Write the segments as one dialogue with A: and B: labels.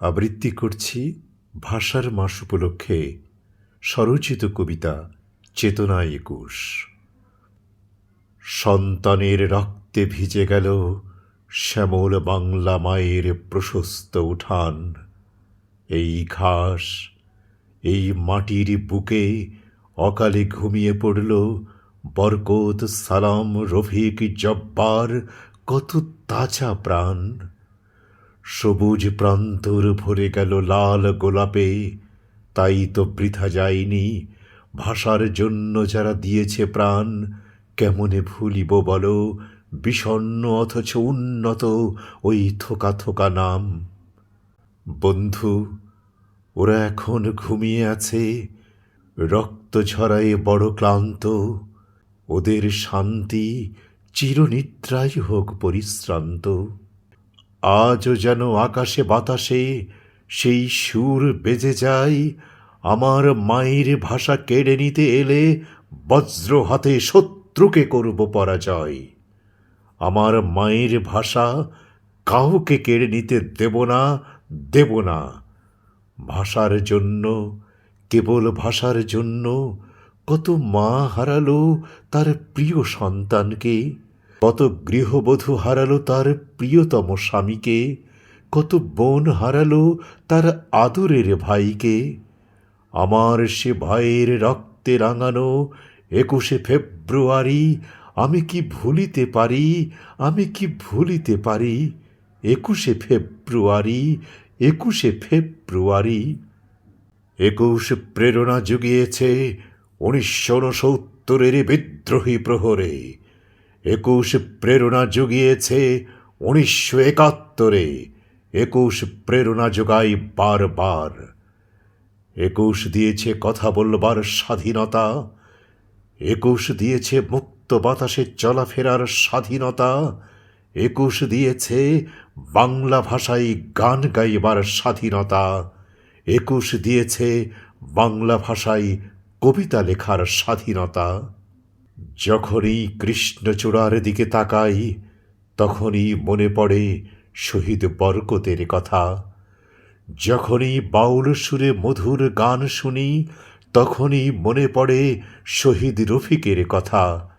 A: আবৃত্তি করছি ভাষার মাস উপলক্ষে স্বরচিত কবিতা চেতনা একুশ। সন্তানের রক্তে ভিজে গেল শ্যামল বাংলা মায়ের প্রশস্ত উঠান। এই ঘাস, এই মাটির বুকে অকালে ঘুমিয়ে পড়ল বরকত সালাম রফিক জব্বার কত তাজা প্রাণ। সবুজ প্রান্তর ভরে গেল লাল গোলাপে। তাই তো বৃথা যায়নি। ভাষার জন্য যারা দিয়েছে প্রাণ, কেমনে ভুলিব বলো? বিষণ্ন অথচ উন্নত ওই থোকা থোকা নাম। বন্ধু, ওরা এখন ঘুমিয়ে আছে। রক্ত ঝরায়ে বড় ক্লান্ত। ওদের শান্তি চিরনিদ্রাই হোক পরিশ্রান্ত। আজও যেন আকাশে বাতাসে সেই সুর বেজে যায়। আমার মায়ের ভাষা কেড়ে নিতে এলে বজ্র হাতে শত্রুকে করব পরাজয়। আমার মায়ের ভাষা কাউকে কেড়ে নিতে দেব না দেব না। ভাষার জন্য, কেবল ভাষার জন্য কত মা হারালো তার প্রিয় সন্তানকে। কত গৃহবধূ হারালো তার প্রিয়তম স্বামীকে, কত বোন হারালো তার আদরের ভাইকে। আমার সে ভাইয়ের রক্তে রাঙানো একুশে ফেব্রুয়ারি আমি কি ভুলিতে পারি, আমি কি ভুলিতে পারি? একুশে ফেব্রুয়ারি একুশে ফেব্রুয়ারি। একুশ প্রেরণা জুগিয়েছে উনিশশো উনসত্তরের বিদ্রোহী প্রহরে। একুশ প্রেরণা জুগিয়েছে উনিশশো একাত্তরে। একুশ প্রেরণা যোগাই বারবার। একুশ দিয়েছে কথা বলবার স্বাধীনতা। একুশ দিয়েছে মুক্ত বাতাসে চলাফেরার স্বাধীনতা। একুশ দিয়েছে বাংলা ভাষায় গান গাইবার স্বাধীনতা। একুশ দিয়েছে বাংলা ভাষায় কবিতা লেখার স্বাধীনতা। যখনই কৃষ্ণচূড়ার দিকে তাকাই, তখনই মনে পড়ে শহীদ বরকতের কথা। যখনই বাউল সুরে মধুর গান শুনি, তখনই মনে পড়ে শহীদ রফিকের কথা।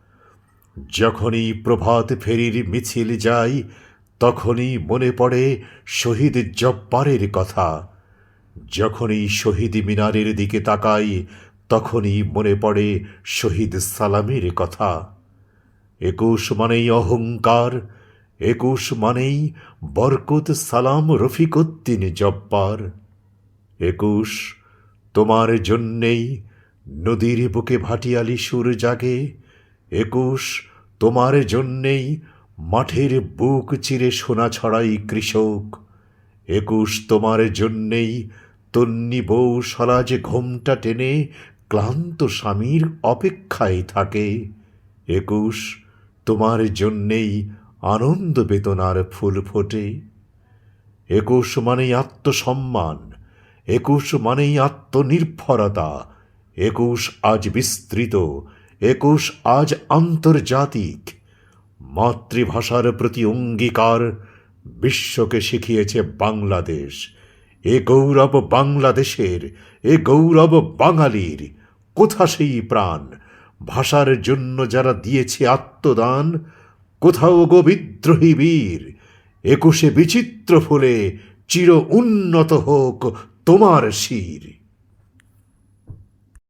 A: যখনই প্রভাত ফেরির মিছিল যাই, তখনই মনে পড়ে শহীদ জব্বারের কথা। যখনই শহীদ মিনারের দিকে তাকাই তখনই মনে পড়ে শহীদ সালামের কথা। একুশ মানেই অহংকার, একুশ মানেই বরকত, সালাম রফিকউদ্দিন জব্বার। একুশ, তোমার জন্যেই নদীর বুকে ভাটিয়ালি সুর জাগে। একুশ, তোমার জন্যেই মাঠের বুক চিরে সোনা ছড়াই কৃষক। একুশ, তোমার জন্যেই তন্নি বউ সরাজ ঘোমটা টেনে ক্লান্ত স্বামীর অপেক্ষায় থাকে। একুশ, তোমার জন্যেই আনন্দ বেদনার ফুল ফোটে। একুশ মানেই আত্মসম্মান, একুশ মানেই আত্মনির্ভরতা, একুশ আজ বিস্তৃত, একুশ আজ আন্তর্জাতিক। মাতৃভাষার প্রতি অঙ্গীকার বিশ্বকে শিখিয়েছে বাংলাদেশ। এ গৌরব বাংলাদেশের, এ গৌরব বাঙালির। কোথা সেই প্রাণ? ভাষার জন্য যারা দিয়েছে আত্মদান, কোথাও গো বিদ্রোহী বীর? একুশে বিচিত্র ফুলে চির উন্নত হোক তোমার শির।